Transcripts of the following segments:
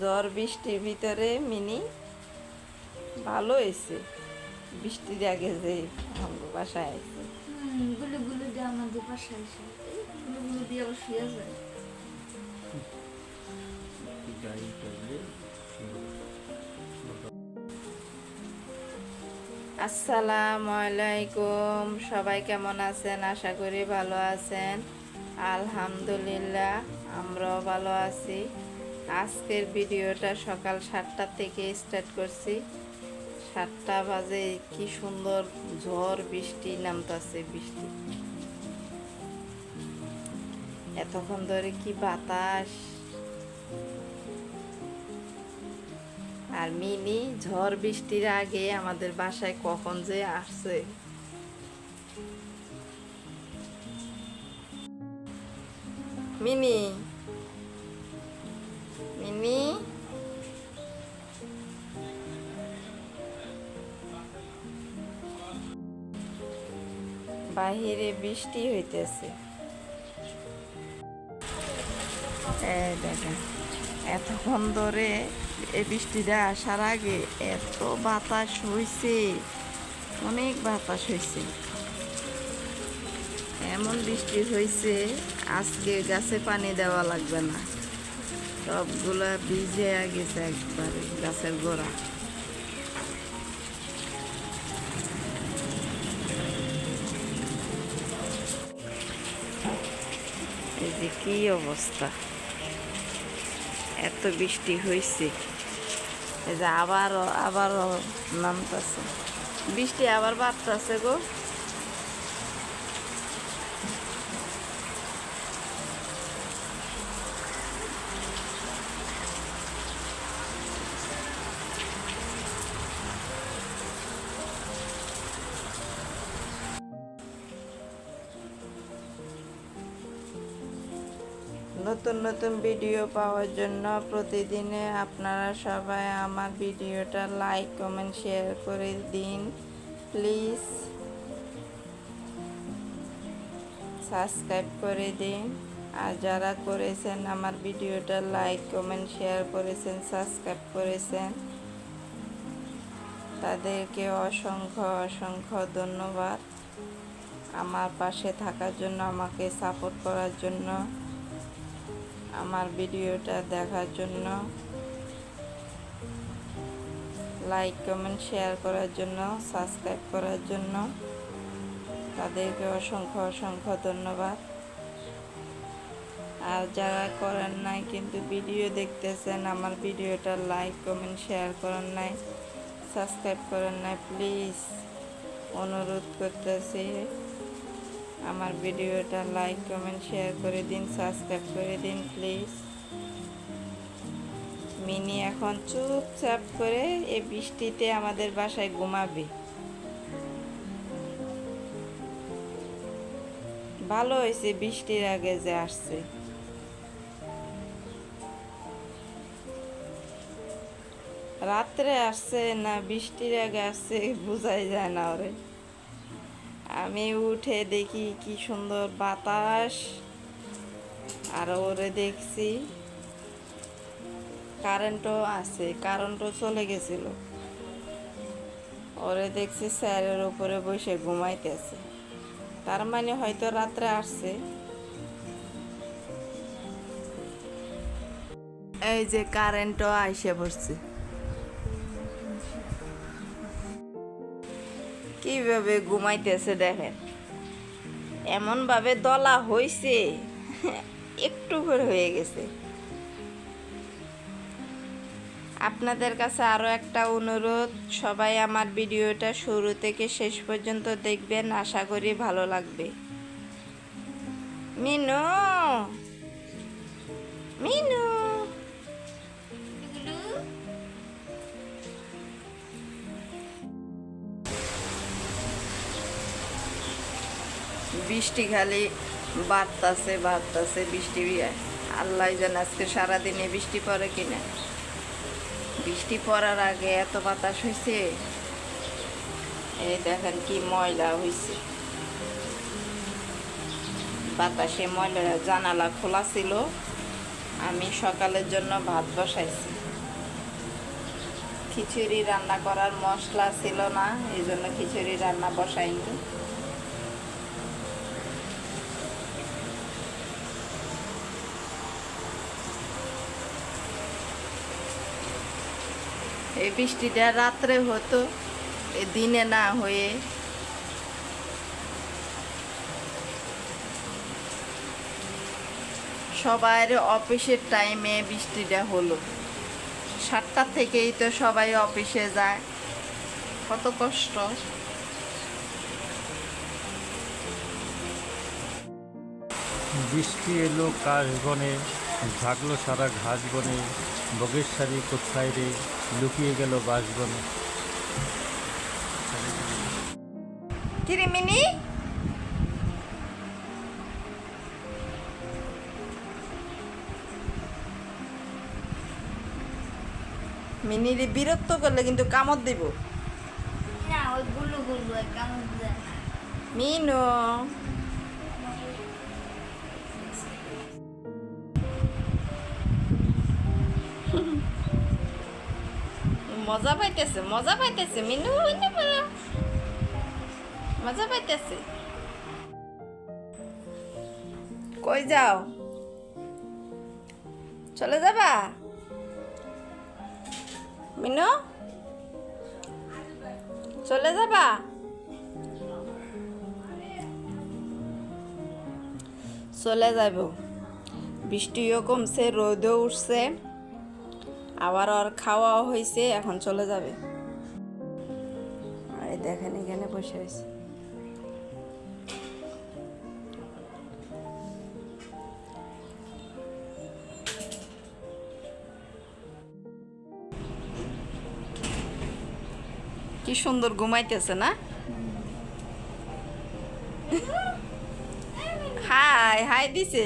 ঝড় বৃষ্টির ভিতরে মিনি ভালো হয়েছে। বৃষ্টির আগে যে আমার বাসায় আছে। হুম, গুলো গুলো দিয়ে আমাদের বাসায় এসে। এই গুলো গুলো দিয়ে আবার শুয়ে যায় আসসালামু আলাইকুম সবাই কেমন আছেন? আশা করি ভালো আছেন। আলহামদুলিল্লাহ আমরাও ভালো আছি। আজকের ভিডিওটা সকাল সাতটা থেকে স্টার্ট করছি। সাতটা বাজে, কি সুন্দর ঝড়, বৃষ্টি নামতাছে, বৃষ্টি। এতক্ষণ ধরে কি বাতাস? আর মিনি ঝড়, বৃষ্টির আগে আমাদের বাসায় কখন যে আসছে। মিনি মিনি বাহিরে বৃষ্টি হইতেছে। এতক্ষণ ধরে এই বৃষ্টিটা আসার আগে এত বাতাস হয়েছে অনেক বাতাস হয়েছে এমন বৃষ্টি হয়েছে আজকে গাছে পানি দেওয়া লাগবে না। সবগুলা ভিজে গেছে একবারে গাছের গোড়া। যে কি অবস্থা? এত বৃষ্টি হয়েছে এই যে আবারও আবারও নামতেছে। বৃষ্টি আবার বাড়তেছে গো। নতুন নতুন ভিডিও পাওয়ার জন্য প্রতিদিনে আপনারা সবাই আমার ভিডিওটা লাইক কমেন্ট শেয়ার করে দিন। প্লিজ সাবস্ক্রাইব করে দিন। আর যারা করেছেন আমার ভিডিওটা লাইক কমেন্ট শেয়ার করেছেন সাবস্ক্রাইব করেছেন, তাদেরকে অসংখ্য অসংখ্য ধন্যবাদ। আমার পাশে থাকার জন্য, আমাকে সাপোর্ট করার জন্য। আমার ভিডিওটা দেখার জন্য। লাইক কমেন্ট শেয়ার করার জন্য সাবস্ক্রাইব করার জন্য। তাদেরকে অসংখ্য অসংখ্য ধন্যবাদ। আর যারা করেন নাই কিন্তু ভিডিও দেখতেছেন, আমার ভিডিওটা লাইক কমেন্ট শেয়ার করেন নাই সাবস্ক্রাইব করেন নাই প্লিজ অনুরোধ করতেছি। আমার ভিডিওটা লাইক, কমেন্ট, শেয়ার করে দিন, সাবস্ক্রাইব করে দিন, প্লিজ। মিনি এখন চুপচাপ করে এই বৃষ্টিতে আমাদের বাসায় ঘুমাবে। ভালো হয়েছে বৃষ্টির আগে যে আসছে। রাত্রে আসছে না বৃষ্টির আগে আসছে, বোঝাই যায় না ওরে। আমি উঠে দেখি কি সুন্দর বাতাস। আর ওরে দেখছি কারেন্টও আছে কারেন্টও চলে গেছিল। ওরে দেখছি স্যারের উপরে বসে ঘুমাইতেছে। তার মানে হয়তো রাত্রে আসছে। এই যে কারেন্টও আইসে পড়ছে। কীভাবে ঘুমাইতেছে দেখেন। এমন ভাবে দলা হইছে, একটু করে হয়ে গেছে। আপনাদের কাছে আরও একটা অনুরোধ, সবাই আমার ভিডিওটা শুরু থেকে শেষ পর্যন্ত দেখবেন, আশা করি ভালো লাগবে। মিনু! মিনু! বৃষ্টি খালি বাড়তাছে বাড়তাছে বৃষ্টি আল্লাহ যেন আজকে সারাদিনে বৃষ্টি পড়ে কিনা। বৃষ্টি পড়ার আগে এত বাতাস হয়েছে এই দেখেন কি ময়লা হয়েছে বাতাসে ময়লা জানালা খোলা ছিল। আমি সকালের জন্য ভাত বসাইছি। খিচুড়ি রান্না করার মশলা ছিল না, এই জন্য খিচুড়ি রান্না বসাইনি। এই বৃষ্টিটা রাত্রে হতো দিনে না হয়ে। সবার অফিসের টাইমে বৃষ্টিটা হলো। সাতটা থেকেই তো সবাই অফিসে যায়। কত কষ্ট। বৃষ্টি এলো কাশ ঝাগলো সারা ঘাস বনে বগের শাড়ি কোথায় রে? লুকিয়ে গেল বাস বনে। কিরিমিনি মিনিরে বিরক্ত করলে কিন্তু কামড় দিব। না ওই গুলো গুলো কেমন যায় না মিনু। মজা পাইতেছে মজা পাইতেছে, মিনু মজা পাইতেছে। কই যাও? চলে যাবা? মিনু? চলে যাবা? চলে যাব বৃষ্টিও কমছে, রোদও উঠছে। আবার ওর খাওয়াও হয়েছে, এখন চলে যাবে। আর দেখেন, এখানে বসে হয়েছে কি সুন্দর ঘুমাইতেছে, না? হাই হাই দিছে।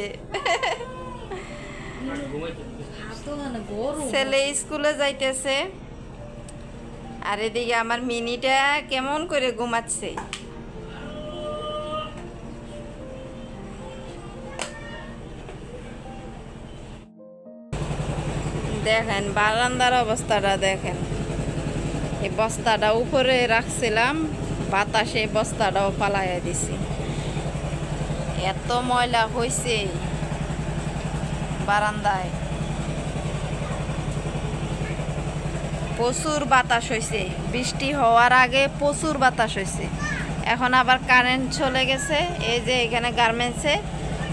ছেলে স্কুলে যাইতেছে। আর এদিকে আমার মিনিটা কেমন করে ঘুমাচ্ছে। দেখেন, বারান্দার অবস্থাটা দেখেন। এই বস্তাটা উপরে রাখছিলাম, বাতাসে বস্তাটাও পালাইয়া দিছি। এত ময়লা হয়েছে বারান্দায়। প্রচুর বাতাস হয়েছে বৃষ্টি হওয়ার আগে প্রচুর বাতাস হয়েছে এখন আবার কারেন্ট চলে গেছে। এই যে এখানে গার্মেন্টসে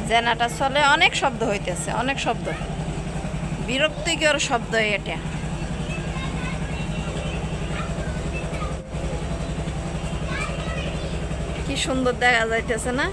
জেনাটা চলে, অনেক শব্দ হইতেছে, অনেক শব্দ। বিরক্তিকর শব্দ এটা। কি সুন্দর দেখা যাইতেছে না?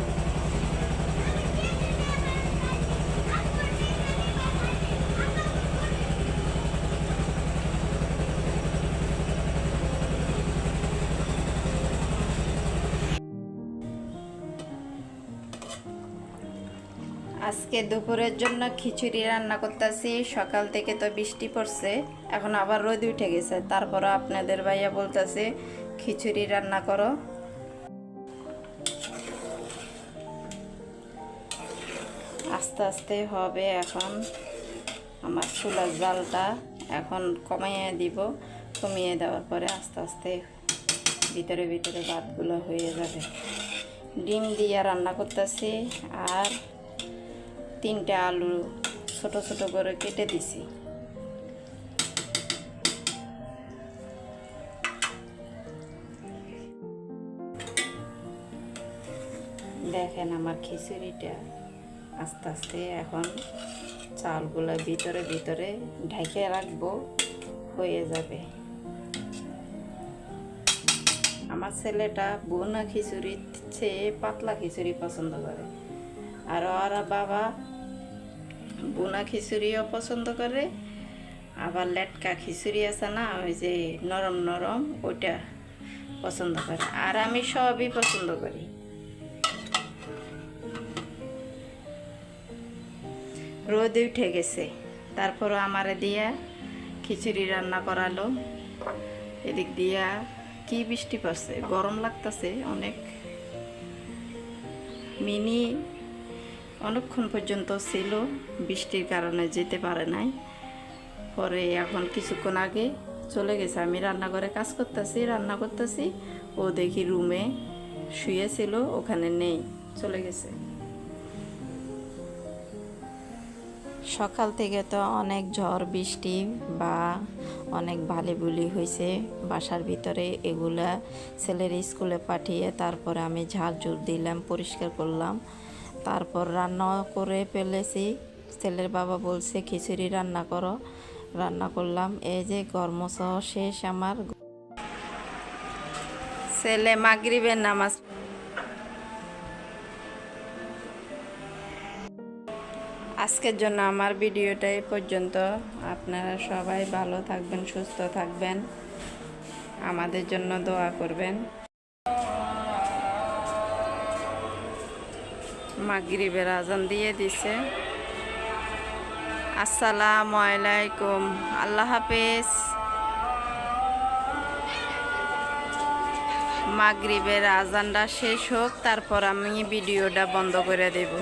আজকে দুপুরের জন্য খিচুড়ি রান্না করতেছি। সকাল থেকে তো বৃষ্টি পড়ছে। এখন আবার রোদ উঠে গেছে। তারপরও আপনাদের ভাইয়া বলতেছে, খিচুড়ি রান্না করো। আস্তে আস্তে হবে এখন। আমার চুলার জালটা এখন কমাইয়ে দিব। কমিয়ে দেওয়ার পরে আস্তে আস্তে ভিতরে ভিতরে ভাতগুলো হয়ে যাবে। ডিম দিয়ে রান্না করতেছি। আর তিনটা আলু ছোট ছোট করে কেটে দিছি। দেখেন আমার খিচুড়িটা আস্তে আস্তে এখন চালগুলো ভিতরে ভিতরে ঢেকে রাখব, হয়ে যাবে। আমার ছেলেটা বোনা খিচুড়ির চেয়ে পাতলা খিচুড়ি পছন্দ করে। আর ওরা বাবা বোনা খিচুড়িও পছন্দ করে। আবার লেটকা খিচুড়ি আছে না, ওই যে নরম নরম, ওইটা পছন্দ করে। আর আমি সবই পছন্দ করি। রোদে উঠে গেছে, তারপরও আমারে দিয়া খিচুড়ি রান্না করালো। এদিক দিয়া কি বৃষ্টি পড়ছে? গরম লাগতেছে অনেক। মিনি অনেকক্ষণ পর্যন্ত ছিল, বৃষ্টির কারণে যেতে পারে নাই। পরে এখন কিছুক্ষণ আগে চলে গেছে। আমি রান্নাঘরে কাজ করতেছি, রান্না করতেছি। ও দেখি রুমে শুয়েছিল ওখানে নেই, চলে গেছে। সকাল থেকে তো অনেক ঝড়, বৃষ্টি বা অনেক বালিবুলি হয়েছে। বাসার ভিতরে এগুলা ছেলের স্কুলে পাঠিয়ে তারপরে আমি ঝাড় ঝুড় দিলাম, পরিষ্কার করলাম। তারপর রান্না করে ফেলেছি। ছেলের বাবা বলছে, খিচুড়ি রান্না করো। রান্না করলাম। এই যে কর্মসহ শেষ আমার। ছেলে মাগরিবের নামাজ। আজকের জন্য আমার ভিডিওটা এই পর্যন্ত। আপনারা সবাই ভালো থাকবেন, সুস্থ থাকবেন। আমাদের জন্য দোয়া করবেন। মাগরিবের আজান দিয়ে দিছে। আসসালামু আলাইকুম। আল্লাহ হাফেজ। মাগরিবের আজানটা শেষ হোক, তারপর আমি ভিডিওটা বন্ধ করে দেব।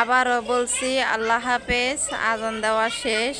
আবারও বলছি আল্লাহ হাফেজ আজান দেওয়া শেষ।